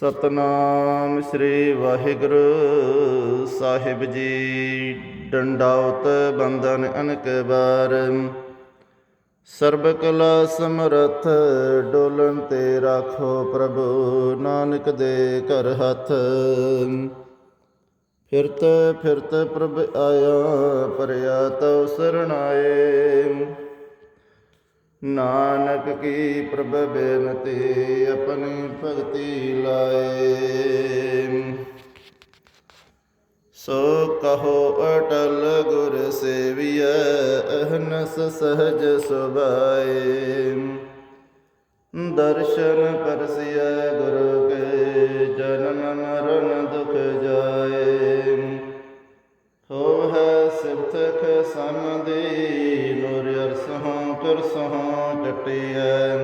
ਸਤਨਾਮ ਸ੍ਰੀ ਵਾਹਿਗੁਰੂ ਸਾਹਿਬ ਜੀ। ਡੰਡਾਉਤ ਬੰਦਨ ਅਨਕ ਬਾਰ ਸਰਬ ਕਲਾ ਸਮਰਥ ਡੋਲਨ ਤੇ ਰਾਖੋ ਪ੍ਰਭੂ, ਨਾਨਕ ਦੇ ਘਰ ਹੱਥ। ਫਿਰਤ ਫਿਰਤ ਪ੍ਰਭ ਆਇਆ, ਪਰਿਆ ਤਉ ਸਰਣਾਏ ਨਾਨਕ ਕੀ ਪ੍ਰਭ ਬੇਨਤੀ ਆਪਣੀ ਭਗਤੀ ਲਾਏ। ਸੋ ਕਹੋ ਅਟਲ ਗੁਰ ਸੇਵੀਐ, ਅਹਨਸ ਸਹਜ ਸੁਭਾਏ। ਦਰਸ਼ਨ ਪਰਸਿਐ ਗੁਰੂ ਕੇ, ਜਨਮ ਮਰਨ ਦੁਖ ਜਾਏ। ਹੋ ਹੈ ਸਿਫਤਖ ਸਮਦੀ ਅਰਸਹੋਂ ਕੁਰਸਹੋਂ ਟਟਿਐ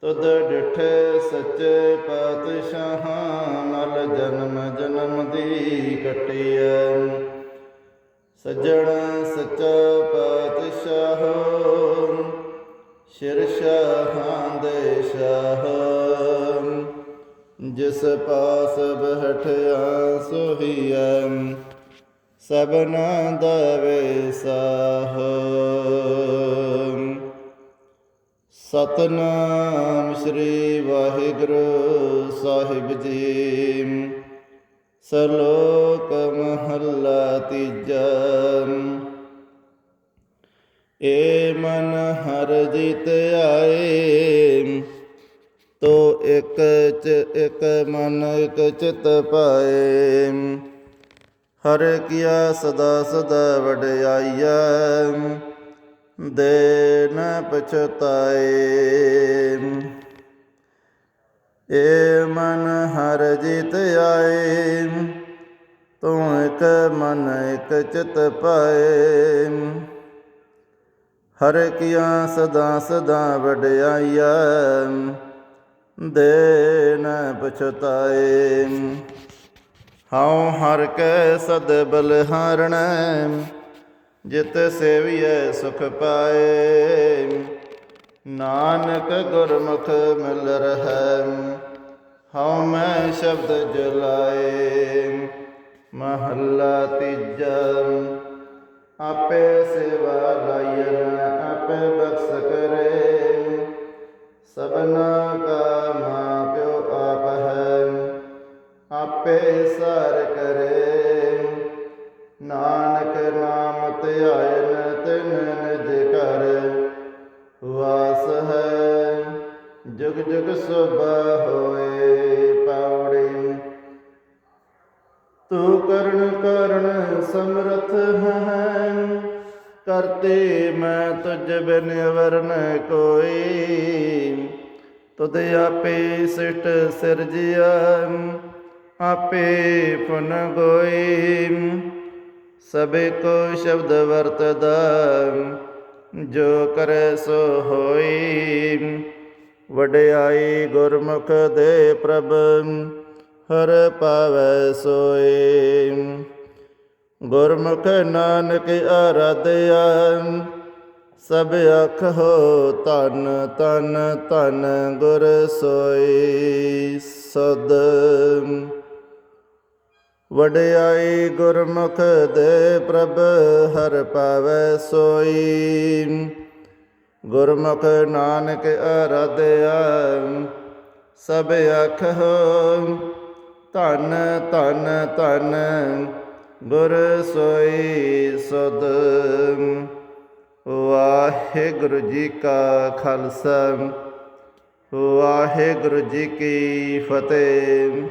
ਤੁਧ ਡਿਠੇ ਸੱਚੇ ਪਾਤਸ਼ਾਹਾਂ ਮਲ ਜਨਮ ਜਨਮ ਦੀ ਕਟਿਐ ਸੱਜਣ ਸੱਚਾ ਪਾਤਸ਼ਾਹ, ਸ਼ਿਰ ਸ਼ਾਹਾਂ ਦੇ ਸ਼ਾਹ। ਜਿਸ ਪਾਸ ਬਹਿਠਿਆ, ਸੋਹੀਐ। ਸਭਨਾ ਦਾ ਵੇਸਾਹ ਸਤਨਾਮ ਸ੍ਰੀ ਵਾਹਿਗੁਰੂ ਸਾਹਿਬ ਜੀ। ਸਲੋਕ ਮਹੱਲਾ ਤੀਜਾ। ਏ ਮਨ ਹਰ ਜਿਤ ਆਏ, ਤੋ ਇਕ ਚ ਇਕ ਮਨ ਇਕ ਚਿਤ ਪਾਏ। ਹਰ ਕੀਆ ਸਦਾ ਸਦਾ ਵਡਿਆਈਆ ਦੇ ਨ ਪਛਤਾਏ। ਏ ਮਨ ਹਰ ਜਿਤ ਆਏ, ਤੂੰ ਇਕ ਮਨ ਇਕ ਚਿਤ ਪਾਏ। ਹਰ ਕੀਆ ਸਦਾ ਸਦਾ ਵਡਿਆਈਆ ਦੇ ਨ ਪਛਤਾਏ। ਹਉ ਹਰ ਕੈ ਸਦ ਬਲਹਾਰਣ ਜਿਤ ਸੇਵੀਐ ਸੁਖ ਪਾਏ। ਨਾਨਕ ਗੁਰਮੁਖ ਮਿਲ ਰਹੈ ਹਉ ਮੈਂ ਸ਼ਬਦ ਜਲਾਏ। ਮਹੱਲਾ ਤੀਜਾ, ਆਪੇ ਸੇਵਾ ਲਾਇਨ ਆਪੇ ਬਖਸ਼ ਕਰੇ। ਸਭਨਾ ਕਾ ਮਾਂ ਪਿਓ ਆਪ ਹੈ, ਆਪੇ ਸਰ ਕਰੇ। ਨਾਨਕ ਨਾਮ ਧਿਆਇਨ ਤਿਨ ਨਿਜ ਘਰ ਵਾਸ ਹੈ ਜੁਗ ਜੁਗ ਸੋਭਾ ਹੋਏ ਪਾਉੜੇ ਤੂੰ ਕਰਨ ਕਰਨ ਸਮਰਥ ਹੈ। ਕਰਤੇ ਮੈਂ ਤੁਝ ਬਿਨ ਵਰਨ ਕੋਈ। ਤੁਧ ਆਪੇ ਸਿਟ ਸਿਰਜਿਆ, ਆਪੇ ਪੁਨ ਗੋਈ। ਸਭੇ ਕੋ ਸ਼ਬਦ ਵਰਤਦਾ, ਜੋ ਕਰੇ ਸੋ ਹੋਈ। ਵਡਿਆਈ ਗੁਰਮੁਖ ਦੇ ਪ੍ਰਭ, ਹਰ ਪਾਵੈ ਸੋਈ। ਗੁਰਮੁਖ ਨਾਨਕ ਆਰਾਧਿਆ, ਸਭ ਅੱਖ ਹੋ ਤਨ ਤਨ ਤਨ ਗੁਰ ਸੋਈ। ਸਦ ਵਡਿਆਈ ਗੁਰਮੁਖ ਦੇ ਪ੍ਰਭ ਹਰ ਪਾਵੈ ਸੋਈ। ਗੁਰਮੁਖ ਨਾਨਕ ਆਰਾਧਿਆ ਸਭ ਅੱਖ ਹੋ। ਧਨ ਧਨ ਧਨ ਗੁਰ ਸੋਈ ਸਦ। ਵਾਹਿਗੁਰੂ ਜੀ ਕਾ ਖਾਲਸਾ, ਵਾਹਿਗੁਰੂ ਜੀ ਕੀ ਫਤਿਹ।